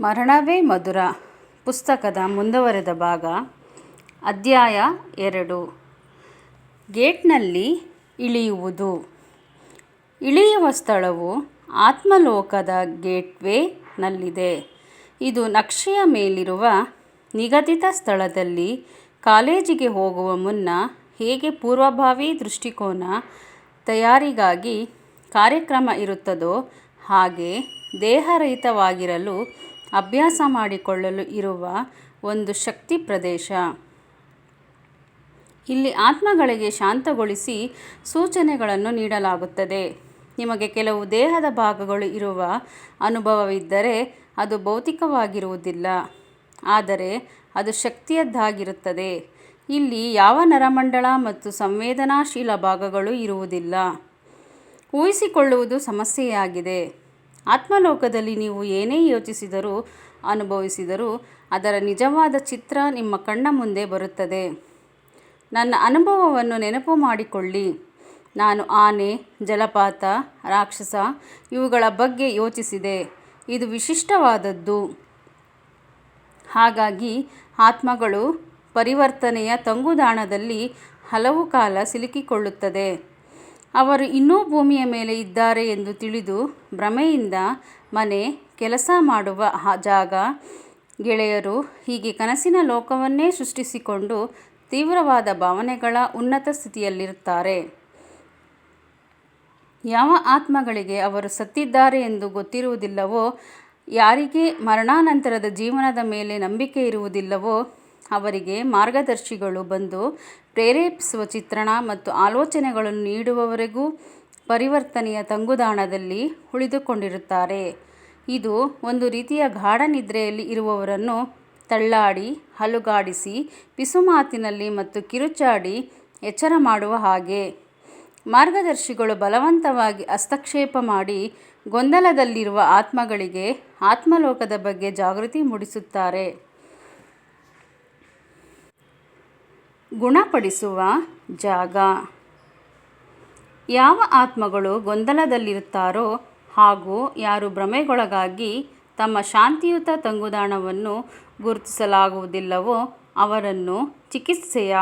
ಮರಣವೇ ಮಧುರ ಪುಸ್ತಕದ ಮುಂದುವರೆದ ಭಾಗ, ಅಧ್ಯಾಯ ಎರಡು. ಗೇಟ್ನಲ್ಲಿ ಇಳಿಯುವುದು. ಇಳಿಯುವ ಸ್ಥಳವು ಆತ್ಮಲೋಕದ ಗೇಟ್ವೇನಲ್ಲಿದೆ. ಇದು ನಕ್ಷೆಯ ಮೇಲಿರುವ ನಿಗದಿತ ಸ್ಥಳದಲ್ಲಿ ಕಾಲೇಜಿಗೆ ಹೋಗುವ ಮುನ್ನ ಹೇಗೆ ಪೂರ್ವಭಾವಿ ದೃಷ್ಟಿಕೋನ ತಯಾರಿಗಾಗಿ ಕಾರ್ಯಕ್ರಮ ಇರುತ್ತದೋ ಹಾಗೆ ದೇಹರಹಿತವಾಗಿರಲು ಅಭ್ಯಾಸ ಮಾಡಿಕೊಳ್ಳಲು ಇರುವ ಒಂದು ಶಕ್ತಿ ಪ್ರದೇಶ. ಇಲ್ಲಿ ಆತ್ಮಗಳಿಗೆ ಶಾಂತಗೊಳಿಸಿ ಸೂಚನೆಗಳನ್ನು ನೀಡಲಾಗುತ್ತದೆ. ನಿಮಗೆ ಕೆಲವು ದೇಹದ ಭಾಗಗಳು ಇರುವ ಅನುಭವವಿದ್ದರೆ ಅದು ಭೌತಿಕವಾಗಿರುವುದಿಲ್ಲ. ಆದರೆ ಅದು ಶಕ್ತಿಯದ್ದಾಗಿರುತ್ತದೆ. ಇಲ್ಲಿ ಯಾವ ನರಮಂಡಲ ಮತ್ತು ಸಂವೇದನಾಶೀಲ ಭಾಗಗಳು ಇರುವುದಿಲ್ಲ. ಊಹಿಸಿಕೊಳ್ಳುವುದು ಸಮಸ್ಯೆಯಾಗಿದೆ. ಆತ್ಮಲೋಕದಲ್ಲಿ ನೀವು ಏನೇ ಯೋಚಿಸಿದರೂ, ಅನುಭವಿಸಿದರೂ ಅದರ ನಿಜವಾದ ಚಿತ್ರ ನಿಮ್ಮ ಕಣ್ಣ ಮುಂದೆ ಬರುತ್ತದೆ. ನನ್ನ ಅನುಭವವನ್ನು ನೆನಪು ಮಾಡಿಕೊಳ್ಳಿ. ನಾನು ಆನೆ, ಜಲಪಾತ, ರಾಕ್ಷಸ ಇವುಗಳ ಬಗ್ಗೆ ಯೋಚಿಸಿದೆ. ಇದು ವಿಶಿಷ್ಟವಾದದ್ದು. ಹಾಗಾಗಿ ಆತ್ಮಗಳು ಪರಿವರ್ತನೆಯ ತಂಗುದಾಣದಲ್ಲಿ ಹಲವು ಕಾಲ ಸಿಲುಕಿಕೊಳ್ಳುತ್ತದೆ. ಅವರು ಇನ್ನೂ ಭೂಮಿಯ ಮೇಲೆ ಇದ್ದಾರೆ ಎಂದು ತಿಳಿದು ಭ್ರಮೆಯಿಂದ, ಮನೆ ಕೆಲಸ ಮಾಡುವ ಜಾಗ ಗೆಳೆಯರು ಹೀಗೆ ಕನಸಿನ ಲೋಕವನ್ನೇ ಸೃಷ್ಟಿಸಿಕೊಂಡು ತೀವ್ರವಾದ ಭಾವನೆಗಳ ಉನ್ನತ ಸ್ಥಿತಿಯಲ್ಲಿರುತ್ತಾರೆ. ಯಾವ ಆತ್ಮಗಳಿಗೆ ಅವರು ಸತ್ತಿದ್ದಾರೆ ಎಂದು ಗೊತ್ತಿರುವುದಿಲ್ಲವೋ, ಯಾರಿಗೆ ಮರಣಾನಂತರದ ಜೀವನದ ಮೇಲೆ ನಂಬಿಕೆ ಇರುವುದಿಲ್ಲವೋ, ಅವರಿಗೆ ಮಾರ್ಗದರ್ಶಿಗಳು ಬಂದು ಪ್ರೇರೇಪಿಸುವ ಚಿತ್ರಣ ಮತ್ತು ಆಲೋಚನೆಗಳನ್ನು ನೀಡುವವರೆಗೂ ಪರಿವರ್ತನೆಯ ತಂಗುದಾಣದಲ್ಲಿ ಉಳಿದುಕೊಂಡಿರುತ್ತಾರೆ. ಇದು ಒಂದು ರೀತಿಯ ಗಾಢ ನಿದ್ರೆಯಲ್ಲಿ ಇರುವವರನ್ನು ತಳ್ಳಾಡಿ, ಹಲುಗಾಡಿಸಿ, ಪಿಸುಮಾತಿನಲ್ಲಿ ಮತ್ತು ಕಿರುಚಾಡಿ ಎಚ್ಚರ ಮಾಡುವ ಹಾಗೆ. ಮಾರ್ಗದರ್ಶಿಗಳು ಬಲವಂತವಾಗಿ ಹಸ್ತಕ್ಷೇಪ ಮಾಡಿ ಗೊಂದಲದಲ್ಲಿರುವ ಆತ್ಮಗಳಿಗೆ ಆತ್ಮಲೋಕದ ಬಗ್ಗೆ ಜಾಗೃತಿ ಮೂಡಿಸುತ್ತಾರೆ. ಗುಣಪಡಿಸುವ ಜಾಗ. ಯಾವ ಆತ್ಮಗಳು ಗೊಂದಲದಲ್ಲಿರುತ್ತಾರೋ ಹಾಗೂ ಯಾರು ಭ್ರಮೆಗೊಳಗಾಗಿ ತಮ್ಮ ಶಾಂತಿಯುತ ತಂಗುದಾಣವನ್ನು ಗುರುತಿಸಲಾಗುವುದಿಲ್ಲವೋ ಅವರನ್ನು ಚಿಕಿತ್ಸೆಯ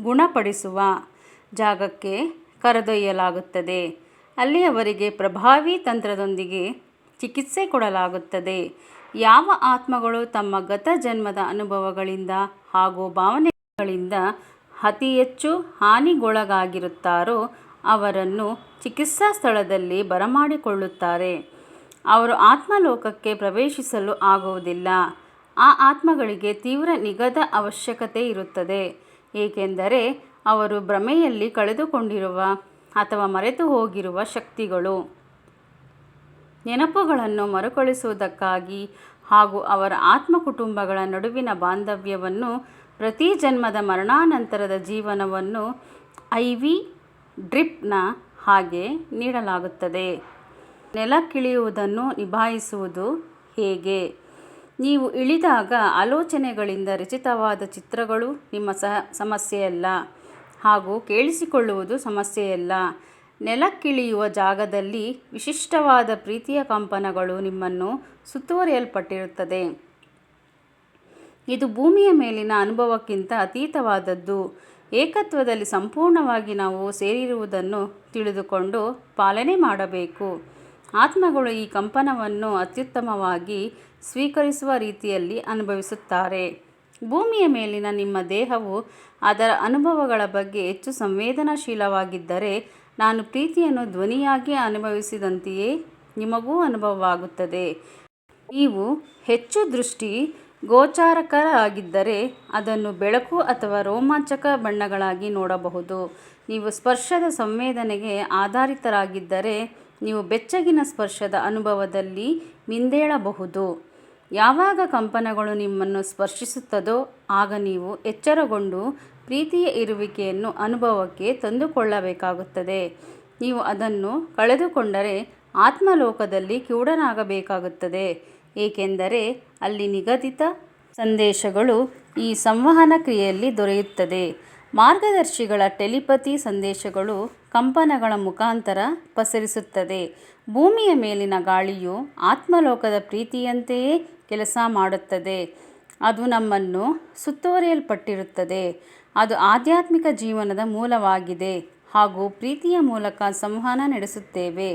ಗುಣಪಡಿಸುವ ಜಾಗಕ್ಕೆ ಕರೆದೊಯ್ಯಲಾಗುತ್ತದೆ. ಅಲ್ಲಿ ಅವರಿಗೆ ಪ್ರಭಾವಿ ತಂತ್ರದೊಂದಿಗೆ ಚಿಕಿತ್ಸೆ ಕೊಡಲಾಗುತ್ತದೆ. ಯಾವ ಆತ್ಮಗಳು ತಮ್ಮ ಗತ ಜನ್ಮದ ಅನುಭವಗಳಿಂದ ಹಾಗೂ ಭಾವನೆಗಳಿಂದ ಅತಿ ಹೆಚ್ಚು ಹಾನಿಗೊಳಗಾಗಿರುತ್ತಾರೋ ಅವರನ್ನು ಚಿಕಿತ್ಸಾ ಸ್ಥಳದಲ್ಲಿ ಬರಮಾಡಿಕೊಳ್ಳುತ್ತಾರೆ. ಅವರು ಆತ್ಮಲೋಕಕ್ಕೆ ಪ್ರವೇಶಿಸಲು ಆಗುವುದಿಲ್ಲ. ಆ ಆತ್ಮಗಳಿಗೆ ತೀವ್ರ ನಿಗದ ಅವಶ್ಯಕತೆ ಇರುತ್ತದೆ. ಏಕೆಂದರೆ ಅವರು ಭ್ರಮೆಯಲ್ಲಿ ಕಳೆದುಕೊಂಡಿರುವ ಅಥವಾ ಮರೆತು ಹೋಗಿರುವ ಶಕ್ತಿಗಳು. ನೆನಪುಗಳನ್ನು ಮರುಕಳಿಸುವುದಕ್ಕಾಗಿ ಹಾಗೂ ಅವರ ಆತ್ಮ ಕುಟುಂಬಗಳ ನಡುವಿನ ಬಾಂಧವ್ಯವನ್ನು ಪ್ರತಿ ಜನ್ಮದ ಮರಣಾನಂತರದ ಜೀವನವನ್ನು ಐ ವಿ ಡ್ರಿಪ್ನ ಹಾಗೆ ನೀಡಲಾಗುತ್ತದೆ. ನೆಲಕ್ಕಿಳಿಯುವುದನ್ನು ನಿಭಾಯಿಸುವುದು ಹೇಗೆ? ನೀವು ಇಳಿದಾಗ ಆಲೋಚನೆಗಳಿಂದ ರಚಿತವಾದ ಚಿತ್ರಗಳು ನಿಮ್ಮ ಸಹ ಸಮಸ್ಯೆಯಲ್ಲ. ಹಾಗೂ ಕೇಳಿಸಿಕೊಳ್ಳುವುದು ಸಮಸ್ಯೆಯಲ್ಲ. ನೆಲಕ್ಕಿಳಿಯುವ ಜಾಗದಲ್ಲಿ ವಿಶಿಷ್ಟವಾದ ಪ್ರೀತಿಯ ಕಂಪನಗಳು ನಿಮ್ಮನ್ನು ಸುತ್ತುವರಿಯಲ್ಪಟ್ಟಿರುತ್ತದೆ. ಇದು ಭೂಮಿಯ ಮೇಲಿನ ಅನುಭವಕ್ಕಿಂತ ಅತೀತವಾದದ್ದು. ಏಕತ್ವದಲ್ಲಿ ಸಂಪೂರ್ಣವಾಗಿ ನಾವು ಸೇರಿರುವುದನ್ನು ತಿಳಿದುಕೊಂಡು ಪಾಲನೆ ಮಾಡಬೇಕು. ಆತ್ಮಗಳು ಈ ಕಂಪನವನ್ನು ಅತ್ಯುತ್ತಮವಾಗಿ ಸ್ವೀಕರಿಸುವ ರೀತಿಯಲ್ಲಿ ಅನುಭವಿಸುತ್ತಾರೆ. ಭೂಮಿಯ ಮೇಲಿನ ನಿಮ್ಮ ದೇಹವು ಅದರ ಅನುಭವಗಳ ಬಗ್ಗೆ ಹೆಚ್ಚು ಸಂವೇದನಾಶೀಲವಾಗಿದ್ದರೆ ನಾನು ಪ್ರೀತಿಯನ್ನು ಧ್ವನಿಯಾಗಿ ಅನುಭವಿಸಿದಂತೆಯೇ ನಿಮಗೂ ಅನುಭವವಾಗುತ್ತದೆ. ನೀವು ಹೆಚ್ಚು ದೃಷ್ಟಿ ಗೋಚಾರಕರಾಗಿದ್ದರೆ ಅದನ್ನು ಬೆಳಕು ಅಥವಾ ರೋಮಾಂಚಕ ಬಣ್ಣಗಳಾಗಿ ನೋಡಬಹುದು. ನೀವು ಸ್ಪರ್ಶದ ಸಂವೇದನೆಗೆ ಆಧಾರಿತರಾಗಿದ್ದರೆ ನೀವು ಬೆಚ್ಚಗಿನ ಸ್ಪರ್ಶದ ಅನುಭವದಲ್ಲಿ ಮಿಂದೇಳಬಹುದು. ಯಾವಾಗ ಕಂಪನಗಳು ನಿಮ್ಮನ್ನು ಸ್ಪರ್ಶಿಸುತ್ತದೋ ಆಗ ನೀವು ಎಚ್ಚರಗೊಂಡು ಪ್ರೀತಿಯ ಇರುವಿಕೆಯನ್ನು ಅನುಭವಕ್ಕೆ ತಂದುಕೊಳ್ಳಬೇಕಾಗುತ್ತದೆ. ನೀವು ಅದನ್ನು ಕಳೆದುಕೊಂಡರೆ ಆತ್ಮಲೋಕದಲ್ಲಿ ಕಿವುಡನಾಗಬೇಕಾಗುತ್ತದೆ. ಏಕೆಂದರೆ ಅಲ್ಲಿ ನಿಗದಿತ ಸಂದೇಶಗಳು ಈ ಸಂವಹನ ಕ್ರಿಯೆಯಲ್ಲಿ ದೊರೆಯುತ್ತದೆ. ಮಾರ್ಗದರ್ಶಿಗಳ ಟೆಲಿಪತಿ ಸಂದೇಶಗಳು ಕಂಪನಗಳ ಮುಖಾಂತರ ಪಸರಿಸುತ್ತದೆ. ಭೂಮಿಯ ಮೇಲಿನ ಗಾಳಿಯು ಆತ್ಮಲೋಕದ ಪ್ರೀತಿಯಂತೆಯೇ ಕೆಲಸ ಮಾಡುತ್ತದೆ. ಅದು ನಮ್ಮನ್ನು ಸುತ್ತುವರಿಯಲ್ಪಟ್ಟಿರುತ್ತದೆ ಅದು ಆಧ್ಯಾತ್ಮಿಕ ಜೀವನದ ಮೂಲವಾಗಿದೆ ಹಾಗೂ ಪ್ರೀತಿಯ ಮೂಲಕ ಸಂವಹನ ನಡೆಸುತ್ತೇವೆ.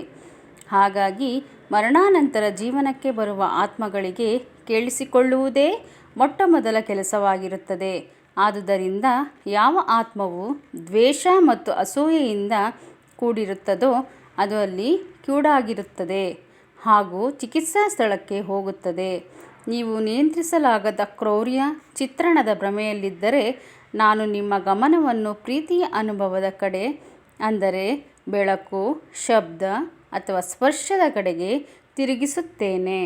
ಹಾಗಾಗಿ ಮರಣಾನಂತರ ಜೀವನಕ್ಕೆ ಬರುವ ಆತ್ಮಗಳಿಗೆ ಕೇಳಿಸಿಕೊಳ್ಳುವುದೇ ಮೊಟ್ಟ ಮೊದಲ ಕೆಲಸವಾಗಿರುತ್ತದೆ. ಆದುದರಿಂದ ಯಾವ ಆತ್ಮವು ದ್ವೇಷ ಮತ್ತು ಅಸೂಯೆಯಿಂದ ಕೂಡಿರುತ್ತದೋ ಅದು ಅಲ್ಲಿ ಕ್ಯೂಡಾಗಿರುತ್ತದೆ ಹಾಗೂ ಚಿಕಿತ್ಸಾ ಸ್ಥಳಕ್ಕೆ ಹೋಗುತ್ತದೆ. ನೀವು ನಿಯಂತ್ರಿಸಲಾಗದ ಕ್ರೌರ್ಯ ಚಿತ್ರಣದ ಭ್ರಮೆಯಲ್ಲಿದ್ದರೆ ನಾನು ನಿಮ್ಮ ಗಮನವನ್ನು ಪ್ರೀತಿಯ ಅನುಭವದ ಕಡೆ, ಅಂದರೆ ಬೆಳಕು, ಶಬ್ದ ಅಥವಾ ಸ್ಪರ್ಶದ ಕಡೆಗೆ ತಿರುಗಿಸುತ್ತೇನೆ.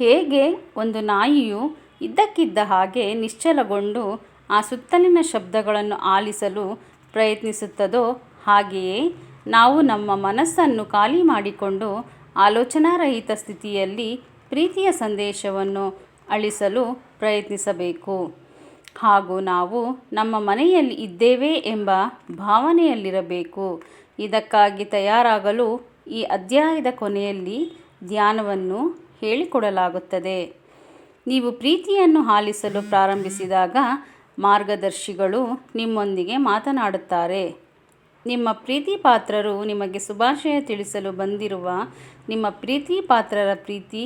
ಹೇಗೆ ಒಂದು ನಾಯಿಯು ಇದ್ದಕ್ಕಿದ್ದ ಹಾಗೆ ನಿಶ್ಚಲಗೊಂಡು ಆ ಸುತ್ತಲಿನ ಶಬ್ದಗಳನ್ನು ಆಲಿಸಲು ಪ್ರಯತ್ನಿಸುತ್ತದೋ ಹಾಗೆಯೇ ನಾವು ನಮ್ಮ ಮನಸ್ಸನ್ನು ಖಾಲಿ ಮಾಡಿಕೊಂಡು ಆಲೋಚನಾರಹಿತ ಸ್ಥಿತಿಯಲ್ಲಿ ಪ್ರೀತಿಯ ಸಂದೇಶವನ್ನು ಅಳಿಸಲು ಪ್ರಯತ್ನಿಸಬೇಕು. ಹಾಗೂ ನಾವು ನಮ್ಮ ಮನೆಯಲ್ಲಿ ಇದ್ದೇವೆ ಎಂಬ ಭಾವನೆಯಲ್ಲಿರಬೇಕು. ಇದಕ್ಕಾಗಿ ತಯಾರಾಗಲು ಈ ಅಧ್ಯಾಯದ ಕೊನೆಯಲ್ಲಿ ಧ್ಯಾನವನ್ನು ಹೇಳಿಕೊಡಲಾಗುತ್ತದೆ. ನೀವು ಪ್ರೀತಿಯನ್ನು ಆಲಿಸಲು ಪ್ರಾರಂಭಿಸಿದಾಗ ಮಾರ್ಗದರ್ಶಿಗಳು ನಿಮ್ಮೊಂದಿಗೆ ಮಾತನಾಡುತ್ತಾರೆ. ನಿಮ್ಮ ಪ್ರೀತಿ ಪಾತ್ರರು ನಿಮಗೆ ಶುಭಾಶಯ ತಿಳಿಸಲು ಬಂದಿರುವ ನಿಮ್ಮ ಪ್ರೀತಿ ಪಾತ್ರರ ಪ್ರೀತಿ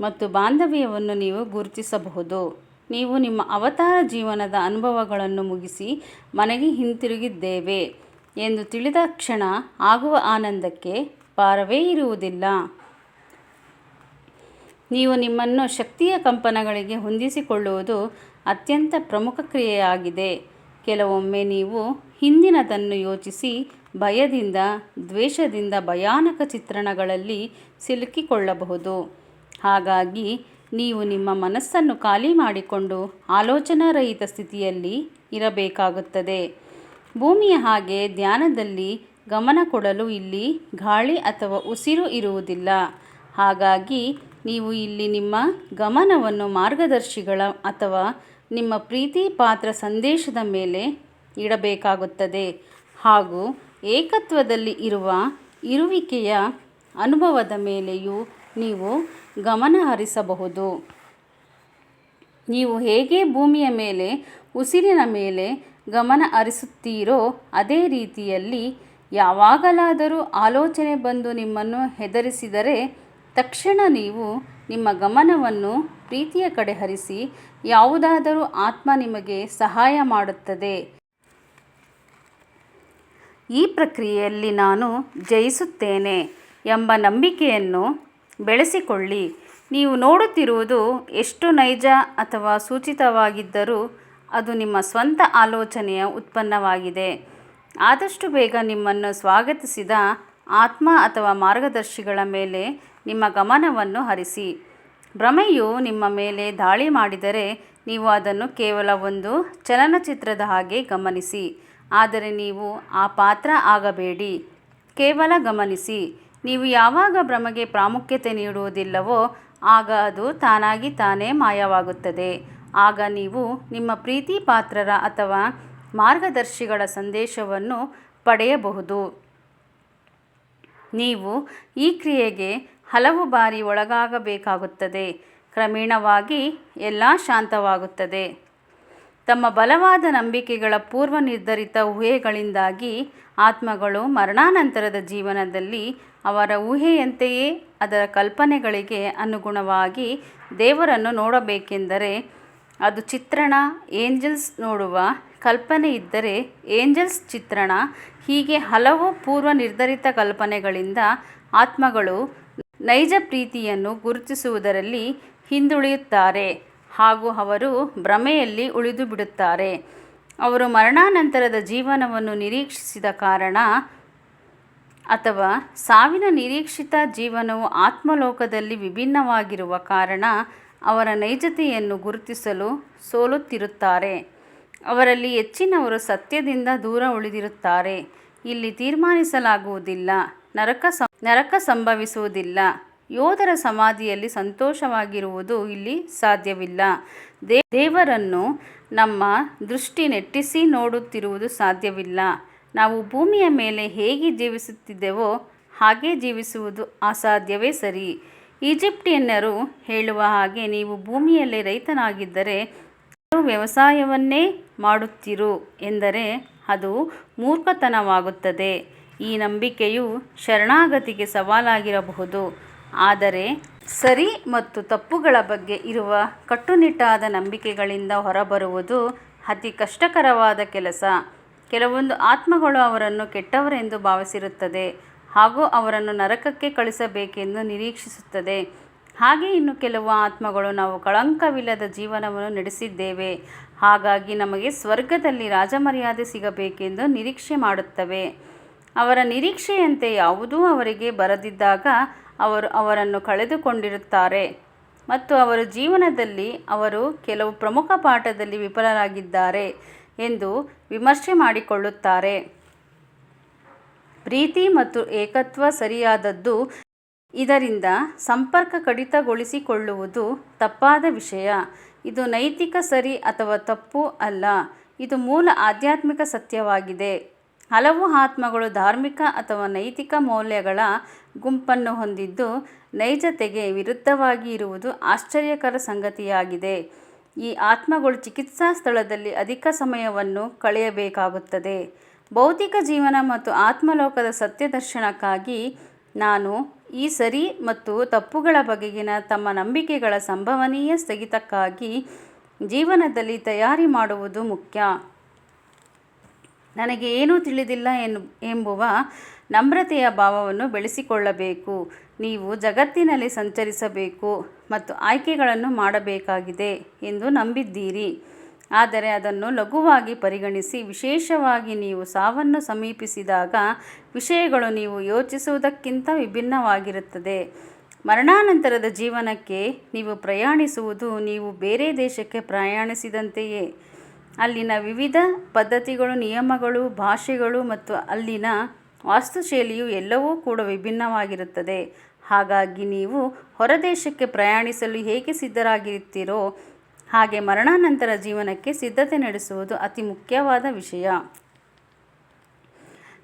ಮತ್ತು ಬಾಂಧವ್ಯವನ್ನು ನೀವು ಗುರುತಿಸಬಹುದು. ನೀವು ನಿಮ್ಮ ಅವತಾರ ಜೀವನದ ಅನುಭವಗಳನ್ನು ಮುಗಿಸಿ ಮನೆಗೆ ಹಿಂತಿರುಗಿದ್ದೇವೆ ಎಂದು ತಿಳಿದ ಕ್ಷಣ ಆಗುವ ಆನಂದಕ್ಕೆ ಪಾರವೇ ಇರುವುದಿಲ್ಲ. ನೀವು ನಿಮ್ಮನ್ನು ಶಕ್ತಿಯ ಕಂಪನಗಳಿಗೆ ಹೊಂದಿಸಿಕೊಳ್ಳುವುದು ಅತ್ಯಂತ ಪ್ರಮುಖ ಕ್ರಿಯೆಯಾಗಿದೆ. ಕೆಲವೊಮ್ಮೆ ನೀವು ಹಿಂದಿನದನ್ನು ಯೋಚಿಸಿ ಭಯದಿಂದ, ದ್ವೇಷದಿಂದ ಭಯಾನಕ ಚಿತ್ರಣಗಳಲ್ಲಿ ಸಿಲುಕಿಕೊಳ್ಳಬಹುದು. ಹಾಗಾಗಿ ನೀವು ನಿಮ್ಮ ಮನಸ್ಸನ್ನು ಖಾಲಿ ಮಾಡಿಕೊಂಡು ಆಲೋಚನಾರಹಿತ ಸ್ಥಿತಿಯಲ್ಲಿ ಇರಬೇಕಾಗುತ್ತದೆ. ಭೂಮಿಯ ಹಾಗೆ ಧ್ಯಾನದಲ್ಲಿ ಗಮನ ಕೊಡಲು ಇಲ್ಲಿ ಗಾಳಿ ಅಥವಾ ಉಸಿರು ಇರುವುದಿಲ್ಲ. ಹಾಗಾಗಿ ನೀವು ಇಲ್ಲಿ ನಿಮ್ಮ ಗಮನವನ್ನು ಮಾರ್ಗದರ್ಶಿಗಳ ಅಥವಾ ನಿಮ್ಮ ಪ್ರೀತಿ ಪಾತ್ರ ಸಂದೇಶದ ಮೇಲೆ ಇಡಬೇಕಾಗುತ್ತದೆ. ಹಾಗೂ ಏಕತ್ವದಲ್ಲಿ ಇರುವ ಇರುವಿಕೆಯ ಅನುಭವದ ಮೇಲೆಯೂ ನೀವು ಗಮನ ಹರಿಸಬಹುದು. ನೀವು ಹೇಗೆ ಭೂಮಿಯ ಮೇಲೆ, ಉಸಿರಿನ ಮೇಲೆ ಗಮನ ಹರಿಸುತ್ತೀರೋ ಅದೇ ರೀತಿಯಲ್ಲಿ ಯಾವಾಗಲಾದರೂ ಆಲೋಚನೆ ಬಂದು ನಿಮ್ಮನ್ನು ಹೆದರಿಸಿದರೆ ತಕ್ಷಣ ನೀವು ನಿಮ್ಮ ಗಮನವನ್ನು ಪ್ರೀತಿಯ ಕಡೆ ಹರಿಸಿ ಯಾವುದಾದರೂ ಆತ್ಮ ನಿಮಗೆ ಸಹಾಯ ಮಾಡುತ್ತದೆ. ಈ ಪ್ರಕ್ರಿಯೆಯಲ್ಲಿ ನಾನು ಜಯಿಸುತ್ತೇನೆ ಎಂಬ ನಂಬಿಕೆಯನ್ನು ಬೆಳೆಸಿಕೊಳ್ಳಿ. ನೀವು ನೋಡುತ್ತಿರುವುದು ಎಷ್ಟು ನೈಜ ಅಥವಾ ಸೂಚಿತವಾಗಿದ್ದರೂ ಅದು ನಿಮ್ಮ ಸ್ವಂತ ಆಲೋಚನೆಯ ಉತ್ಪನ್ನವಾಗಿದೆ. ಆದಷ್ಟು ಬೇಗ ನಿಮ್ಮನ್ನು ಸ್ವಾಗತಿಸಿದ ಆತ್ಮ ಅಥವಾ ಮಾರ್ಗದರ್ಶಿಗಳ ಮೇಲೆ ನಿಮ್ಮ ಗಮನವನ್ನು ಹರಿಸಿ. ಭ್ರಮೆಯು ನಿಮ್ಮ ಮೇಲೆ ದಾಳಿ ಮಾಡಿದರೆ ನೀವು ಅದನ್ನು ಕೇವಲ ಒಂದು ಚಲನಚಿತ್ರದ ಹಾಗೆ ಗಮನಿಸಿ. ಆದರೆ ನೀವು ಆ ಪಾತ್ರ ಆಗಬೇಡಿ. ಕೇವಲ ಗಮನಿಸಿ. ನೀವು ಯಾವಾಗ ಭ್ರಮೆಗೆ ಪ್ರಾಮುಖ್ಯತೆ ನೀಡುವುದಿಲ್ಲವೋ ಆಗ ಅದು ತಾನಾಗಿ ತಾನೇ ಮಾಯವಾಗುತ್ತದೆ. ಆಗ ನೀವು ನಿಮ್ಮ ಪ್ರೀತಿ ಪಾತ್ರರ ಅಥವಾ ಮಾರ್ಗದರ್ಶಿಗಳ ಸಂದೇಶವನ್ನು ಪಡೆಯಬಹುದು. ನೀವು ಈ ಕ್ರಿಯೆಗೆ ಹಲವು ಬಾರಿ ಒಳಗಾಗಬೇಕಾಗುತ್ತದೆ. ಕ್ರಮೇಣವಾಗಿ ಎಲ್ಲ ಶಾಂತವಾಗುತ್ತದೆ. ತಮ್ಮ ಬಲವಾದ ನಂಬಿಕೆಗಳ ಪೂರ್ವ ನಿರ್ಧರಿತ ಊಹೆಗಳಿಂದಾಗಿ ಆತ್ಮಗಳು ಮರಣಾನಂತರದ ಜೀವನದಲ್ಲಿ ಅವರ ಊಹೆಯಂತೆಯೇ ಅದರ ಕಲ್ಪನೆಗಳಿಗೆ ಅನುಗುಣವಾಗಿ ದೇವರನ್ನು ನೋಡಬೇಕೆಂದರೆ ಅದು ಚಿತ್ರಣ, ಏಂಜಲ್ಸ್ ನೋಡುವ ಕಲ್ಪನೆ ಇದ್ದರೆ ಏಂಜಲ್ಸ್ ಚಿತ್ರಣ ಹೀಗೆ ಹಲವು ಪೂರ್ವ ನಿರ್ಧರಿತ ಕಲ್ಪನೆಗಳಿಂದ ಆತ್ಮಗಳು ನೈಜ ಪ್ರೀತಿಯನ್ನು ಗುರುತಿಸುವುದರಲ್ಲಿ ಹಿಂದುಳಿಯುತ್ತಾರೆ ಹಾಗೂ ಅವರು ಭ್ರಮೆಯಲ್ಲಿ ಉಳಿದು ಬಿಡುತ್ತಾರೆ ಅವರು ಮರಣಾನಂತರದ ಜೀವನವನ್ನು ನಿರೀಕ್ಷಿಸಿದ ಕಾರಣ ಅಥವಾ ಸಾವಿನ ನಿರೀಕ್ಷಿತ ಜೀವನವು ಆತ್ಮಲೋಕದಲ್ಲಿ ವಿಭಿನ್ನವಾಗಿರುವ ಕಾರಣ ಅವರ ನೈಜತೆಯನ್ನು ಗುರುತಿಸಲು ಸೋಲುತ್ತಿರುತ್ತಾರೆ. ಅವರಲ್ಲಿ ಹೆಚ್ಚಿನವರು ಸತ್ಯದಿಂದ ದೂರ ಉಳಿದಿರುತ್ತಾರೆ. ಇಲ್ಲಿ ತೀರ್ಮಾನಿಸಲಾಗುವುದಿಲ್ಲ, ನರಕ ಸಂ, ನರಕ ಸಂಭವಿಸುವುದಿಲ್ಲ. ಯೋಧರ ಸಮಾಧಿಯಲ್ಲಿ ಸಂತೋಷವಾಗಿರುವುದು ಇಲ್ಲಿ ಸಾಧ್ಯವಿಲ್ಲ. ದೇ, ದೇವರನ್ನು ನಮ್ಮ ದೃಷ್ಟಿ ನೆಟ್ಟಿಸಿ ನೋಡುತ್ತಿರುವುದು ಸಾಧ್ಯವಿಲ್ಲ. ನಾವು ಭೂಮಿಯ ಮೇಲೆ ಹೇಗೆ ಜೀವಿಸುತ್ತಿದ್ದೆವೋ ಹಾಗೆ ಜೀವಿಸುವುದು ಅಸಾಧ್ಯವೇ ಸರಿ. ಈಜಿಪ್ಟಿಯನ್ನರು ಹೇಳುವ ಹಾಗೆ ನೀವು ಭೂಮಿಯಲ್ಲಿ ರೈತನಾಗಿದ್ದರೆ ವ್ಯವಸಾಯವನ್ನೇ ಮಾಡುತ್ತಿರು ಎಂದರೆ ಅದು ಮೂರ್ಖತನವಾಗುತ್ತದೆ. ಈ ನಂಬಿಕೆಯು ಶರಣಾಗತಿಗೆ ಸವಾಲಾಗಿರಬಹುದು. ಆದರೆ ಸರಿ ಮತ್ತು ತಪ್ಪುಗಳ ಬಗ್ಗೆ ಇರುವ ಕಟ್ಟುನಿಟ್ಟಾದ ನಂಬಿಕೆಗಳಿಂದ ಹೊರಬರುವುದು ಅತಿ ಕಷ್ಟಕರವಾದ ಕೆಲಸ. ಕೆಲವೊಂದು ಆತ್ಮಗಳು ಅವರನ್ನು ಕೆಟ್ಟವರೆಂದು ಭಾವಿಸಿರುತ್ತದೆ ಹಾಗೂ ಅವರನ್ನು ನರಕಕ್ಕೆ ಕಳಿಸಬೇಕೆಂದು ನಿರೀಕ್ಷಿಸುತ್ತದೆ. ಹಾಗೆ ಇನ್ನು ಕೆಲವು ಆತ್ಮಗಳು ನಾವು ಕಳಂಕವಿಲ್ಲದ ಜೀವನವನ್ನು ನಡೆಸಿದ್ದೇವೆ. ಹಾಗಾಗಿ ನಮಗೆ ಸ್ವರ್ಗದಲ್ಲಿ ರಾಜಮರ್ಯಾದೆ ಸಿಗಬೇಕೆಂದು ನಿರೀಕ್ಷೆ ಮಾಡುತ್ತವೆ. ಅವರ ನಿರೀಕ್ಷೆಯಂತೆ ಯಾವುದೂ ಅವರಿಗೆ ಬರದಿದ್ದಾಗ ಅವರು ಅವರನ್ನು ಕಳೆದುಕೊಂಡಿರುತ್ತಾರೆ. ಮತ್ತು ಅವರ ಜೀವನದಲ್ಲಿ ಅವರು ಕೆಲವು ಪ್ರಮುಖ ಪಾಠದಲ್ಲಿ ವಿಫಲರಾಗಿದ್ದಾರೆ ಎಂದು ವಿಮರ್ಶೆ ಮಾಡಿಕೊಳ್ಳುತ್ತಾರೆ. ಪ್ರೀತಿ ಮತ್ತು ಏಕತ್ವ ಸರಿಯಾದದ್ದು ಇದರಿಂದ ಸಂಪರ್ಕ ಕಡಿತಗೊಳಿಸಿಕೊಳ್ಳುವುದು ತಪ್ಪಾದ ವಿಷಯ. ಇದು ನೈತಿಕ ಸರಿ ಅಥವಾ ತಪ್ಪು ಅಲ್ಲ. ಇದು ಮೂಲ ಆಧ್ಯಾತ್ಮಿಕ ಸತ್ಯವಾಗಿದೆ. ಹಲವು ಆತ್ಮಗಳು ಧಾರ್ಮಿಕ ಅಥವಾ ನೈತಿಕ ಮೌಲ್ಯಗಳ ಗುಂಪನ್ನು ಹೊಂದಿದ್ದು ನೈಜತೆಗೆ ವಿರುದ್ಧವಾಗಿ ಇರುವುದು ಆಶ್ಚರ್ಯಕರ ಸಂಗತಿಯಾಗಿದೆ. ಈ ಆತ್ಮಗಳು ಚಿಕಿತ್ಸಾ ಸ್ಥಳದಲ್ಲಿ ಅಧಿಕ ಸಮಯವನ್ನು ಕಳೆಯಬೇಕಾಗುತ್ತದೆ. ಭೌತಿಕ ಜೀವನ ಮತ್ತು ಆತ್ಮಲೋಕದ ಸತ್ಯದರ್ಶನಕ್ಕಾಗಿ ನಾನು ಈ ಸರಿ ಮತ್ತು ತಪ್ಪುಗಳ ಬಗೆಗಿನ ತಮ್ಮ ನಂಬಿಕೆಗಳ ಸಂಭವನೀಯ ಸ್ಥಗಿತಕ್ಕಾಗಿ ಜೀವನದಲ್ಲಿ ತಯಾರಿ ಮಾಡುವುದು ಮುಖ್ಯ. ನನಗೆ ಏನೂ ತಿಳಿದಿಲ್ಲ ಎನ್ನು ಎಂಬುವ ನಮ್ರತೆಯ ಭಾವವನ್ನು ಬೆಳೆಸಿಕೊಳ್ಳಬೇಕು. ನೀವು ಜಗತ್ತಿನಲ್ಲಿ ಸಂಚರಿಸಬೇಕು ಮತ್ತು ಆಯ್ಕೆಗಳನ್ನು ಮಾಡಬೇಕಾಗಿದೆ ಎಂದು ನಂಬಿದ್ದೀರಿ. ಆದರೆ ಅದನ್ನು ಲಘುವಾಗಿ ಪರಿಗಣಿಸಿ ವಿಶೇಷವಾಗಿ ನೀವು ಸಾವನ್ನು ಸಮೀಪಿಸಿದಾಗ ವಿಷಯಗಳು ನೀವು ಯೋಚಿಸುವುದಕ್ಕಿಂತ ವಿಭಿನ್ನವಾಗಿರುತ್ತದೆ. ಮರಣಾನಂತರದ ಜೀವನಕ್ಕೆ ನೀವು ಪ್ರಯಾಣಿಸುವುದು ನೀವು ಬೇರೆ ದೇಶಕ್ಕೆ ಪ್ರಯಾಣಿಸಿದಂತೆಯೇ. ಅಲ್ಲಿನ ವಿವಿಧ ಪದ್ಧತಿಗಳು, ನಿಯಮಗಳು, ಭಾಷೆಗಳು ಮತ್ತು ಅಲ್ಲಿನ ವಾಸ್ತುಶೈಲಿಯು ಎಲ್ಲವೂ ಕೂಡ ವಿಭಿನ್ನವಾಗಿರುತ್ತದೆ. ಹಾಗಾಗಿ ನೀವು ಹೊರದೇಶಕ್ಕೆ ಪ್ರಯಾಣಿಸಲು ಹೇಗೆ ಸಿದ್ಧರಾಗಿರುತ್ತೀರೋ ಹಾಗೆ ಮರಣಾನಂತರ ಜೀವನಕ್ಕೆ ಸಿದ್ಧತೆ ನಡೆಸುವುದು ಅತಿ ಮುಖ್ಯವಾದ ವಿಷಯ.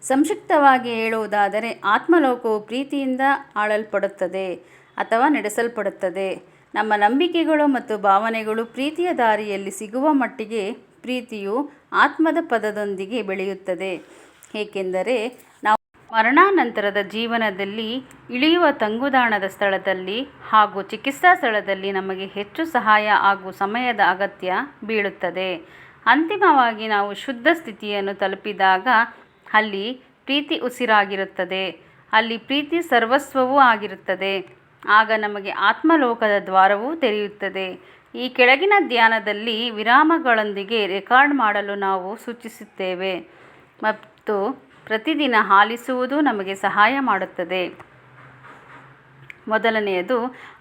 ಸಂಕ್ಷಿಪ್ತವಾಗಿ ಹೇಳುವುದಾದರೆ, ಆತ್ಮಲೋಕವು ಪ್ರೀತಿಯಿಂದ ಆಳಲ್ಪಡುತ್ತದೆ ಅಥವಾ ನಡೆಸಲ್ಪಡುತ್ತದೆ. ನಮ್ಮ ನಂಬಿಕೆಗಳು ಮತ್ತು ಭಾವನೆಗಳು ಪ್ರೀತಿಯ ದಾರಿಯಲ್ಲಿ ಸಿಗುವ ಮಟ್ಟಿಗೆ ಪ್ರೀತಿಯು ಆತ್ಮದ ಪದದೊಂದಿಗೆ ಬೆಳೆಯುತ್ತದೆ. ಏಕೆಂದರೆ ಮರಣಾನಂತರದ ಜೀವನದಲ್ಲಿ ಇಳಿಯುವ ತಂಗುದಾಣದ ಸ್ಥಳದಲ್ಲಿ ಹಾಗೂ ಚಿಕಿತ್ಸಾ ಸ್ಥಳದಲ್ಲಿ ನಮಗೆ ಹೆಚ್ಚು ಸಹಾಯ ಹಾಗೂ ಸಮಯದ ಅಗತ್ಯ ಬೀಳುತ್ತದೆ. ಅಂತಿಮವಾಗಿ ನಾವು ಶುದ್ಧ ಸ್ಥಿತಿಯನ್ನು ತಲುಪಿದಾಗ ಅಲ್ಲಿ ಪ್ರೀತಿ ಉಸಿರಾಗಿರುತ್ತದೆ. ಅಲ್ಲಿ ಪ್ರೀತಿ ಸರ್ವಸ್ವವೂ ಆಗಿರುತ್ತದೆ. ಆಗ ನಮಗೆ ಆತ್ಮಲೋಕದ ದ್ವಾರವೂ ತೆರೆಯುತ್ತದೆ. ಈ ಕೆಳಗಿನ ಧ್ಯಾನದಲ್ಲಿ ವಿರಾಮಗಳೊಂದಿಗೆ ರೆಕಾರ್ಡ್ ಮಾಡಲು ನಾವು ಸೂಚಿಸುತ್ತೇವೆ. ಮತ್ತು ಪ್ರತಿದಿನ ಆಲಿಸುವುದು ನಮಗೆ ಸಹಾಯ ಮಾಡುತ್ತದೆ. ಮೊದಲನೆಯದು,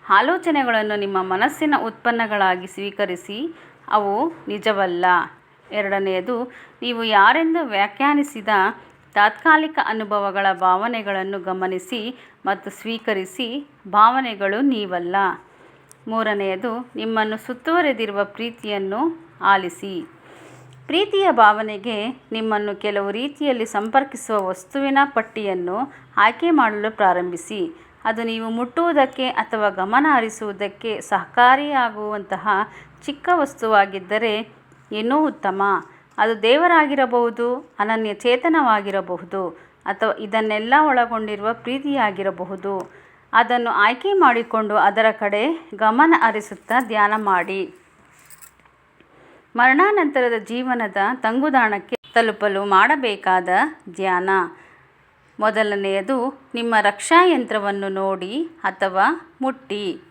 ಆಲೋಚನೆಗಳನ್ನು ನಿಮ್ಮ ಮನಸ್ಸಿನ ಉತ್ಪನ್ನಗಳಾಗಿ ಸ್ವೀಕರಿಸಿ, ಅವು ನಿಜವಲ್ಲ. ಎರಡನೆಯದು, ನೀವು ಯಾರೆಂದು ವ್ಯಾಖ್ಯಾನಿಸಿದ ತಾತ್ಕಾಲಿಕ ಅನುಭವಗಳ ಭಾವನೆಗಳನ್ನು ಗಮನಿಸಿ ಮತ್ತು ಸ್ವೀಕರಿಸಿ, ಭಾವನೆಗಳು ನೀವಲ್ಲ. ಮೂರನೆಯದು, ನಿಮ್ಮನ್ನು ಸುತ್ತುವರೆದಿರುವ ಪ್ರೀತಿಯನ್ನು ಆಲಿಸಿ. ಪ್ರೀತಿಯ ಭಾವನೆಗೆ ನಿಮ್ಮನ್ನು ಕೆಲವು ರೀತಿಯಲ್ಲಿ ಸಂಪರ್ಕಿಸುವ ವಸ್ತುವಿನ ಪಟ್ಟಿಯನ್ನು ಆಯ್ಕೆ ಮಾಡಲು ಪ್ರಾರಂಭಿಸಿ. ಅದು ನೀವು ಮುಟ್ಟುವುದಕ್ಕೆ ಅಥವಾ ಗಮನ ಹರಿಸುವುದಕ್ಕೆ ಸಹಕಾರಿಯಾಗುವಂತಹ ಚಿಕ್ಕ ವಸ್ತುವಾಗಿದ್ದರೆ ಇನ್ನೂ ಉತ್ತಮ. ಅದು ದೇವರಾಗಿರಬಹುದು ಅನನ್ಯ ಚೇತನವಾಗಿರಬಹುದು ಅಥವಾ ಇದನ್ನೆಲ್ಲ ಒಳಗೊಂಡಿರುವ ಪ್ರೀತಿಯಾಗಿರಬಹುದು. ಅದನ್ನು ಆಯ್ಕೆ ಮಾಡಿಕೊಂಡು ಅದರ ಕಡೆ ಗಮನ ಹರಿಸುತ್ತಾ ಧ್ಯಾನ ಮಾಡಿ. ಮರಣಾನಂತರದ ಜೀವನದ ತಂಗುದಾಣಕ್ಕೆ ತಲುಪಲು ಮಾಡಬೇಕಾದ ಧ್ಯಾನ. ಮೊದಲನೆಯದು, ನಿಮ್ಮ ರಕ್ಷಾ ಯಂತ್ರವನ್ನು ನೋಡಿ ಅಥವಾ ಮುಟ್ಟಿ.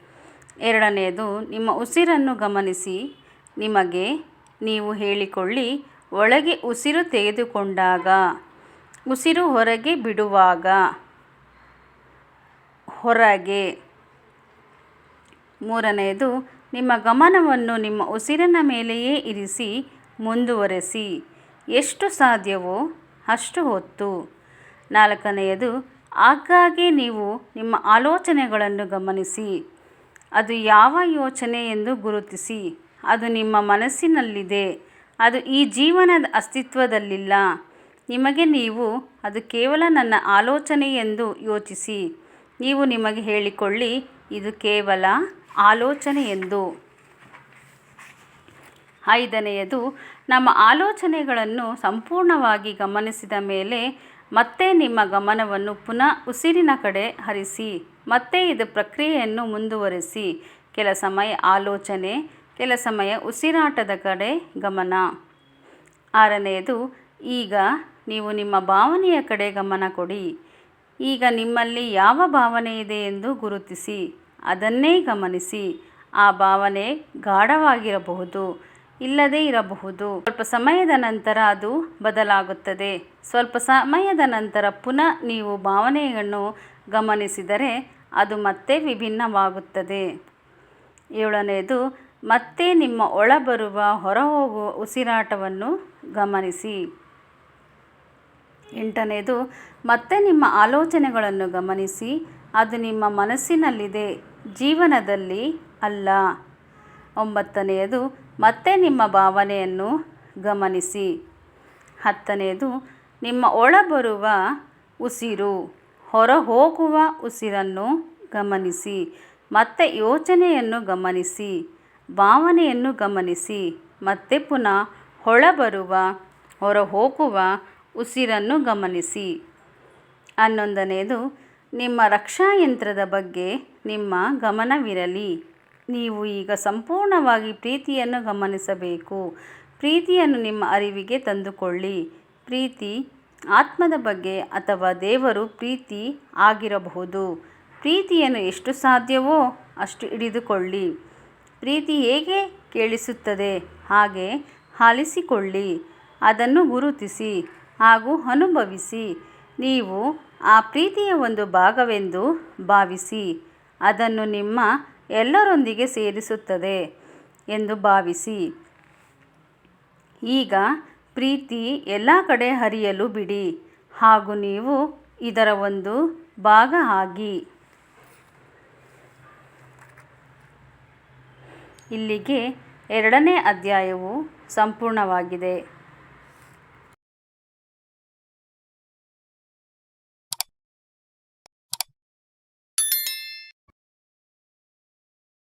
ಎರಡನೆಯದು, ನಿಮ್ಮ ಉಸಿರನ್ನು ಗಮನಿಸಿ. ನಿಮಗೆ ನೀವು ಹೇಳಿಕೊಳ್ಳಿ, ಒಳಗೆ ಉಸಿರು ತೆಗೆದುಕೊಂಡಾಗ, ಉಸಿರು ಹೊರಗೆ ಬಿಡುವಾಗ. ಹೊರಗೆ. ಮೂರನೆಯದು ನಿಮ್ಮ ಗಮನವನ್ನು ನಿಮ್ಮ ಉಸಿರಿನ ಮೇಲೆಯೇ ಇರಿಸಿ ಮುಂದುವರೆಸಿ. ಎಷ್ಟು ಸಾಧ್ಯವೋ ಅಷ್ಟು ಹೊತ್ತು. ನಾಲ್ಕನೆಯದು, ಆಗಾಗ್ಗೆ ನೀವು ನಿಮ್ಮ ಆಲೋಚನೆಗಳನ್ನು ಗಮನಿಸಿ. ಅದು ಯಾವ ಯೋಚನೆ ಎಂದು ಗುರುತಿಸಿ. ಅದು ನಿಮ್ಮ ಮನಸ್ಸಿನಲ್ಲಿದೆ. ಅದು ಈ ಜೀವನದ ಅಸ್ತಿತ್ವದಲ್ಲಿಲ್ಲ. ನಿಮಗೆ ನೀವು ಅದು ಕೇವಲ ನನ್ನ ಆಲೋಚನೆ ಎಂದು ಯೋಚಿಸಿ. ನೀವು ನಿಮಗೆ ಹೇಳಿಕೊಳ್ಳಿ, ಇದು ಕೇವಲ ಆಲೋಚನೆ ಎಂದು ಐದನೆಯದು, ನಮ್ಮ ಆಲೋಚನೆಗಳನ್ನು ಸಂಪೂರ್ಣವಾಗಿ ಗಮನಿಸಿದ ಮೇಲೆ ಮತ್ತೆ ನಿಮ್ಮ ಗಮನವನ್ನು ಪುನಃ ಉಸಿರಿನ ಕಡೆ ಹರಿಸಿ, ಮತ್ತೆ ಇದು ಪ್ರಕ್ರಿಯೆಯನ್ನು ಮುಂದುವರಿಸಿ. ಕೆಲ ಸಮಯ ಆಲೋಚನೆ, ಕೆಲ ಸಮಯ ಉಸಿರಾಟದ ಕಡೆ ಗಮನ. ಆರನೆಯದು, ಈಗ ನೀವು ನಿಮ್ಮ ಭಾವನೆಯ ಕಡೆ ಗಮನ ಕೊಡಿ. ಈಗ ನಿಮ್ಮಲ್ಲಿ ಯಾವ ಭಾವನೆ ಇದೆ ಎಂದು ಗುರುತಿಸಿ. ಅದನ್ನೇ ಗಮನಿಸಿ. ಆ ಭಾವನೆ ಗಾಢವಾಗಿರಬಹುದು, ಇಲ್ಲದೇ ಇರಬಹುದು. ಸ್ವಲ್ಪ ಸಮಯದ ನಂತರ ಅದು ಬದಲಾಗುತ್ತದೆ. ಸ್ವಲ್ಪ ಸಮಯದ ನಂತರ ಪುನಃ ನೀವು ಭಾವನೆಯನ್ನು ಗಮನಿಸಿದರೆ ಅದು ಮತ್ತೆ ವಿಭಿನ್ನವಾಗುತ್ತದೆ. ಏಳನೆಯದು ಮತ್ತೆ ನಿಮ್ಮ ಒಳಬರುವ ಹೊರಹೋಗುವ ಉಸಿರಾಟವನ್ನು ಗಮನಿಸಿ. ಎಂಟನೇದು, ಮತ್ತೆ ನಿಮ್ಮ ಆಲೋಚನೆಗಳನ್ನು ಗಮನಿಸಿ. ಅದು ನಿಮ್ಮ ಮನಸ್ಸಿನಲ್ಲಿದೆ, ಜೀವನದಲ್ಲಿ ಅಲ್ಲ. ಒಂಬತ್ತನೆಯದು, ಮತ್ತೆ ನಿಮ್ಮ ಭಾವನೆಯನ್ನು ಗಮನಿಸಿ. ಹತ್ತನೆಯದು, ನಿಮ್ಮ ಒಳಬರುವ ಉಸಿರು ಹೊರ ಹೋಗುವ ಉಸಿರನ್ನು ಗಮನಿಸಿ, ಮತ್ತೆ ಯೋಚನೆಯನ್ನು ಗಮನಿಸಿ, ಭಾವನೆಯನ್ನು ಗಮನಿಸಿ, ಮತ್ತೆ ಪುನಃ ಹೊಳಬರುವ ಹೊರಹೋಗುವ ಉಸಿರನ್ನು ಗಮನಿಸಿ. ಹನ್ನೊಂದನೆಯದು ನಿಮ್ಮ ರಕ್ಷಾಯಂತ್ರದ ಬಗ್ಗೆ ನಿಮ್ಮ ಗಮನವಿರಲಿ. ನೀವು ಈಗ ಸಂಪೂರ್ಣವಾಗಿ ಪ್ರೀತಿಯನ್ನು ಗಮನಿಸಬೇಕು. ಪ್ರೀತಿಯನ್ನು ನಿಮ್ಮ ಅರಿವಿಗೆ ತಂದುಕೊಳ್ಳಿ. ಪ್ರೀತಿ ಆತ್ಮದ ಬಗ್ಗೆ ಅಥವಾ ದೇವರು ಪ್ರೀತಿ ಆಗಿರಬಹುದು. ಪ್ರೀತಿಯನ್ನು ಎಷ್ಟು ಸಾಧ್ಯವೋ ಅಷ್ಟು ಹಿಡಿದುಕೊಳ್ಳಿ. ಪ್ರೀತಿ ಹೇಗೆ ಕೇಳಿಸುತ್ತದೆ ಹಾಗೆ ಆಲಿಸಿಕೊಳ್ಳಿ. ಅದನ್ನು ಗುರುತಿಸಿ ಹಾಗೂ ಅನುಭವಿಸಿ. ನೀವು ಆ ಪ್ರೀತಿಯ ಒಂದು ಭಾಗವೆಂದು ಭಾವಿಸಿ ಅದನ್ನು ನಿಮ್ಮ ಎಲ್ಲರೊಂದಿಗೆ ಸೇರಿಸುತ್ತದೆ ಎಂದು ಭಾವಿಸಿ. ಈಗ ಪ್ರೀತಿ ಎಲ್ಲ ಕಡೆ ಹರಿಯಲು ಬಿಡಿ ಹಾಗೂ ನೀವು ಇದರ ಒಂದು ಭಾಗ ಆಗಿ. ಇಲ್ಲಿಗೆ ಎರಡನೇ ಅಧ್ಯಾಯವು ಸಂಪೂರ್ಣವಾಗಿದೆ.